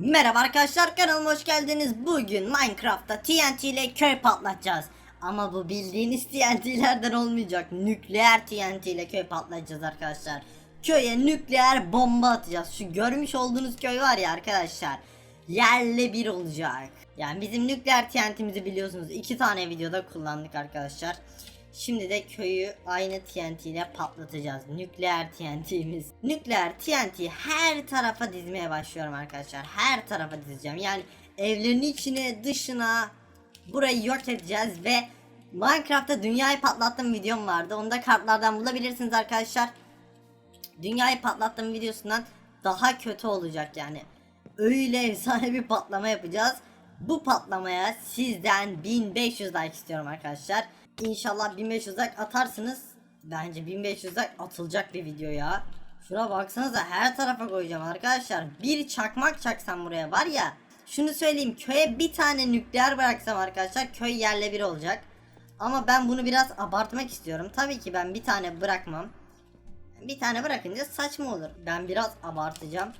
Merhaba arkadaşlar kanalıma hoş geldiniz. Bugün Minecraft'ta TNT ile köy patlatacağız. Ama bu bildiğiniz TNT'lerden olmayacak. Nükleer TNT ile köy patlatacağız arkadaşlar. Köye nükleer bomba atacağız. Şu görmüş olduğunuz köy var ya arkadaşlar. Yerle bir olacak. Yani bizim nükleer TNT'mizi biliyorsunuz. iki tane videoda kullandık arkadaşlar. Şimdi de köyü aynı TNT ile patlatacağız. Nükleer TNT'miz. Nükleer TNT her tarafa dizmeye başlıyorum arkadaşlar. Her tarafa dizeceğim. Yani evlerin içine, dışına burayı yok edeceğiz ve Minecraft'ta dünyayı patlattığım videom vardı. Onu da kartlardan bulabilirsiniz arkadaşlar. Dünyayı patlattığım videosundan daha kötü olacak yani. Öyle efsane bir patlama yapacağız. Bu patlamaya sizden 1500 like istiyorum arkadaşlar. İnşallah 1500 like atarsınız. Bence 1500 like atılacak bir video ya. Şuna baksanıza her tarafa koyacağım arkadaşlar. Bir çakmak çaksam buraya var ya. Şunu söyleyeyim köye bir tane nükleer bıraksam arkadaşlar köy yerle bir olacak. Ama ben bunu biraz abartmak istiyorum. Tabii ki ben bir tane bırakmam. Bir tane bırakınca saçma olur. Ben biraz abartacağım.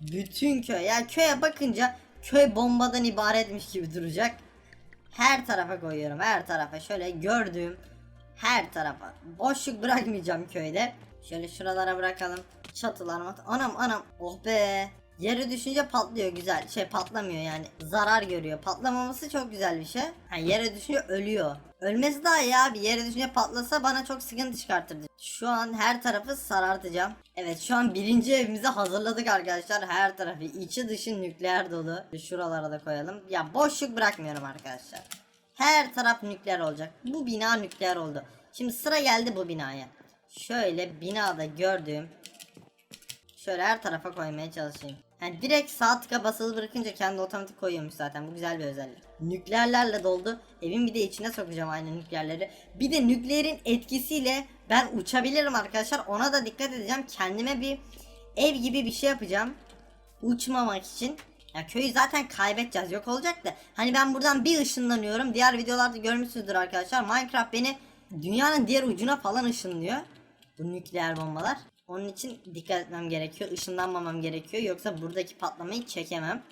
Bütün köy yani köye bakınca köy bombadan ibaretmiş gibi duracak. Her tarafa koyuyorum her tarafa şöyle gördüğüm her tarafa. Boşluk bırakmayacağım köyde. Şöyle şuralara bırakalım. Çatılar mat- Anam anam. Oh be. Yere düşünce patlıyor güzel. Şey patlamıyor yani. Zarar görüyor. Patlamaması çok güzel bir şey. Ha, yere düşünce ölüyor. Ölmesi daha iyi abi. Yere düşünce patlasa bana çok sıkıntı çıkartırdı. Şu an her tarafı sarartacağım. Evet şu an birinci evimizi hazırladık arkadaşlar. Her tarafı içi dışı nükleer dolu. Şuralara da koyalım. Ya boşluk bırakmıyorum arkadaşlar. Her taraf nükleer olacak. Bu bina nükleer oldu. Şimdi sıra geldi bu binaya. Şöyle binada gördüğüm Şöyle her tarafa koymaya çalışayım. Yani direkt sağ tıka basılı bırakınca kendi otomatik koyuyormuş zaten. Bu güzel bir özellik. Nükleerlerle doldu. Evin bir de içine sokacağım aynı nükleerleri. Bir de nükleerin etkisiyle ben uçabilirim arkadaşlar. Ona da dikkat edeceğim. Kendime bir ev gibi bir şey yapacağım. Uçmamak için. Ya köyü zaten kaybedeceğiz yok olacak da. Hani ben buradan bir ışınlanıyorum. Diğer videolarda görmüşsünüzdür arkadaşlar. Minecraft beni dünyanın diğer ucuna falan ışınlıyor. Bu nükleer bombalar. Onun için dikkat etmem gerekiyor. Işınlanmamam gerekiyor. Yoksa buradaki patlamayı çekemem.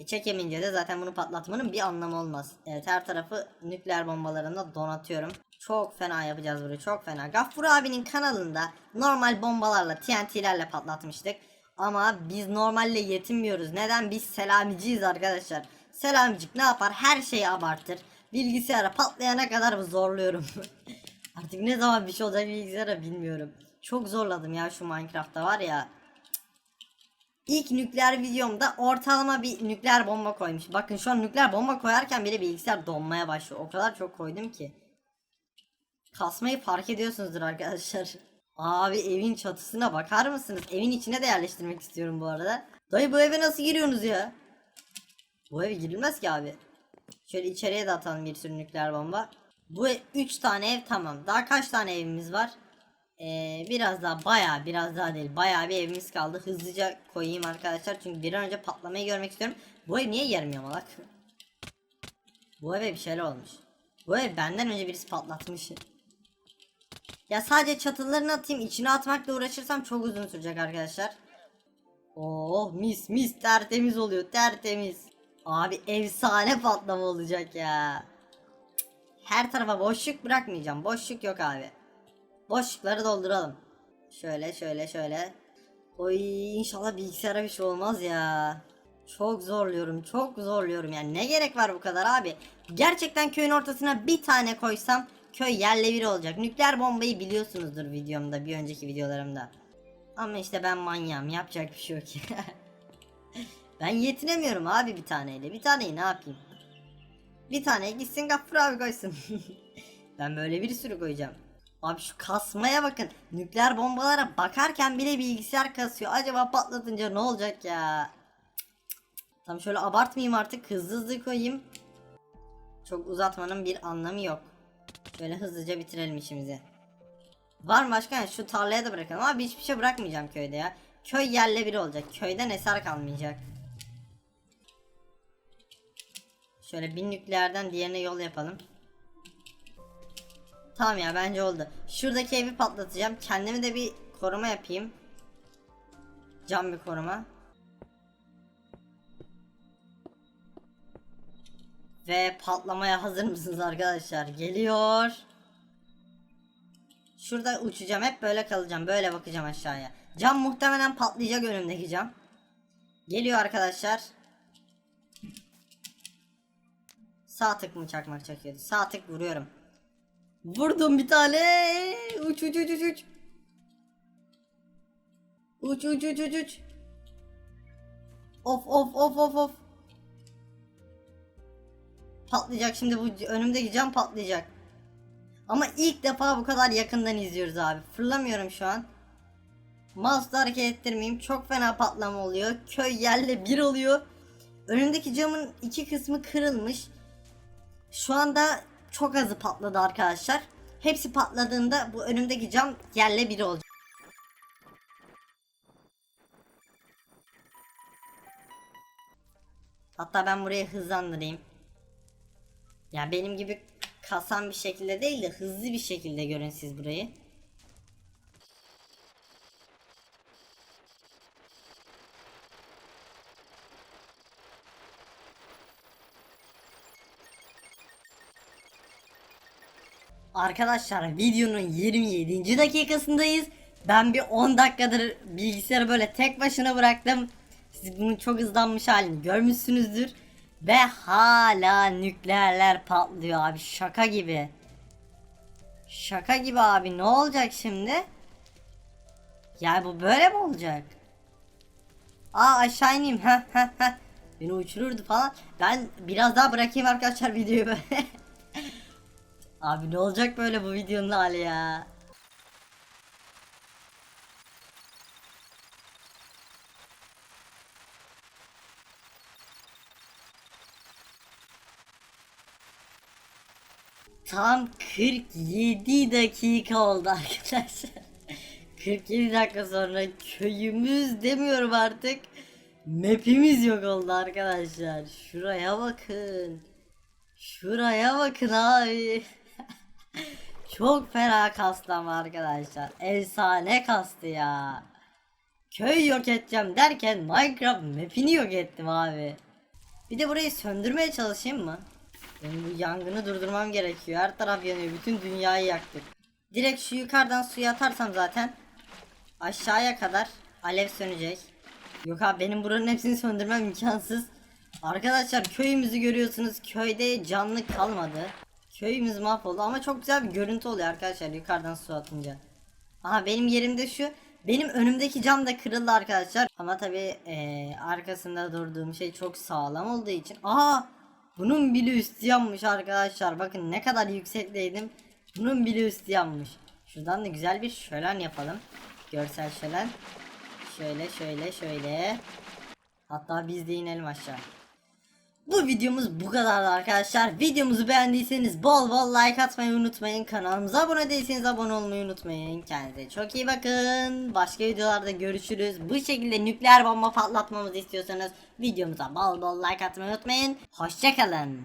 E çekemeyince de zaten bunu patlatmanın bir anlamı olmaz. Evet her tarafı nükleer bombalarında donatıyorum. Çok fena yapacağız burayı çok fena. Gaffur abinin kanalında normal bombalarla TNT'lerle patlatmıştık. Ama biz normalle yetinmiyoruz. Neden? Biz selamiciyiz arkadaşlar. Selamcık ne yapar? Her şeyi abartır. Bilgisayara patlayana kadar zorluyorum. Artık ne zaman bir şey olacak bilgisayara bilmiyorum. Çok zorladım ya şu Minecraft'ta var ya. İlk nükleer videomda ortalama bir nükleer bomba koymuş. Bakın şu an nükleer bomba koyarken bile bilgisayar donmaya başlıyor. O kadar çok koydum ki. Kasmayı fark ediyorsunuzdur arkadaşlar. Abi evin çatısına bakar mısınız? Evin içine de yerleştirmek istiyorum bu arada. Dayı bu eve nasıl giriyorsunuz ya? Bu eve girilmez ki abi. Şöyle içeriye de atalım bir sürü nükleer bomba. Bu 3 tane ev tamam. Daha kaç tane evimiz var? Ee, biraz daha bayağı biraz daha değil bayağı bir evimiz kaldı. Hızlıca koyayım arkadaşlar çünkü bir an önce patlamayı görmek istiyorum. Bu ev niye yarım yamalak? Bu eve bir şeyler olmuş. Bu ev benden önce birisi patlatmış. Ya sadece çatılarını atayım içine atmakla uğraşırsam çok uzun sürecek arkadaşlar. Oh mis mis tertemiz oluyor tertemiz. Abi efsane patlama olacak ya. Her tarafa boşluk bırakmayacağım. Boşluk yok abi. Boşlukları dolduralım. Şöyle şöyle şöyle. Oy inşallah bilgisayara bir şey olmaz ya. Çok zorluyorum çok zorluyorum yani ne gerek var bu kadar abi. Gerçekten köyün ortasına bir tane koysam köy yerle bir olacak. Nükleer bombayı biliyorsunuzdur videomda bir önceki videolarımda. Ama işte ben manyağım yapacak bir şey yok. ben yetinemiyorum abi bir taneyle. Bir taneyi ne yapayım? Bir tane gitsin Gaffur abi koysun. ben böyle bir sürü koyacağım. Abi şu kasmaya bakın. Nükleer bombalara bakarken bile bilgisayar kasıyor. Acaba patlatınca ne olacak ya? Tam şöyle abartmayayım artık. Hızlı hızlı koyayım. Çok uzatmanın bir anlamı yok. Şöyle hızlıca bitirelim işimizi. Var mı başka? Şu tarlaya da bırakalım. Abi hiçbir şey bırakmayacağım köyde ya. Köy yerle bir olacak. Köyden eser kalmayacak. Şöyle bir nükleerden diğerine yol yapalım. Tamam ya bence oldu. Şuradaki evi patlatacağım. Kendime de bir koruma yapayım. Cam bir koruma. Ve patlamaya hazır mısınız arkadaşlar? Geliyor. Şurada uçacağım. Hep böyle kalacağım. Böyle bakacağım aşağıya. Cam muhtemelen patlayacak önümdeki cam. Geliyor arkadaşlar. Sağ tık mı çakmak çakıyordu? Sağ tık vuruyorum. Vurdum bir tane. Uç uç uç uç uç. Uç uç uç uç uç. Of of of of of. Patlayacak şimdi bu önümdeki cam patlayacak. Ama ilk defa bu kadar yakından izliyoruz abi. Fırlamıyorum şu an. Mouse'da hareket ettirmeyeyim. Çok fena patlama oluyor. Köy yerle bir oluyor. Önümdeki camın iki kısmı kırılmış. Şu anda çok azı patladı arkadaşlar. Hepsi patladığında bu önümdeki cam yerle bir olacak. Hatta ben burayı hızlandırayım. Ya benim gibi kasan bir şekilde değil de hızlı bir şekilde görün siz burayı. Arkadaşlar videonun 27. dakikasındayız. Ben bir 10 dakikadır bilgisayarı böyle tek başına bıraktım. Siz bunun çok hızlanmış halini görmüşsünüzdür. Ve hala nükleerler patlıyor abi şaka gibi. Şaka gibi abi ne olacak şimdi? Ya bu böyle mi olacak? Aa aşağı ineyim. Beni uçururdu falan. Ben biraz daha bırakayım arkadaşlar videoyu böyle. Abi ne olacak böyle bu videonun hali ya? Tam 47 dakika oldu arkadaşlar. 47 dakika sonra köyümüz demiyorum artık. Map'imiz yok oldu arkadaşlar. Şuraya bakın. Şuraya bakın abi. Çok fena kastı ama arkadaşlar. Efsane kastı ya. Köy yok edeceğim derken Minecraft map'ini yok ettim abi. Bir de burayı söndürmeye çalışayım mı? Benim bu yangını durdurmam gerekiyor. Her taraf yanıyor. Bütün dünyayı yaktık. Direkt şu yukarıdan suya atarsam zaten aşağıya kadar alev sönecek. Yok abi benim buranın hepsini söndürmem imkansız. Arkadaşlar köyümüzü görüyorsunuz. Köyde canlı kalmadı. Köyümüz mahvoldu ama çok güzel bir görüntü oluyor arkadaşlar yukarıdan su atınca. Aha benim yerimde şu. Benim önümdeki cam da kırıldı arkadaşlar. Ama tabi arkasında durduğum şey çok sağlam olduğu için. Aha bunun bile üstü yanmış arkadaşlar. Bakın ne kadar yüksekteydim. Bunun bile üstü yanmış. Şuradan da güzel bir şölen yapalım. Görsel şölen. Şöyle şöyle şöyle. Hatta biz de inelim aşağı. Bu videomuz bu kadardı arkadaşlar. Videomuzu beğendiyseniz bol bol like atmayı unutmayın. Kanalımıza abone değilseniz abone olmayı unutmayın. Kendinize çok iyi bakın. Başka videolarda görüşürüz. Bu şekilde nükleer bomba patlatmamızı istiyorsanız videomuza bol bol like atmayı unutmayın. Hoşçakalın.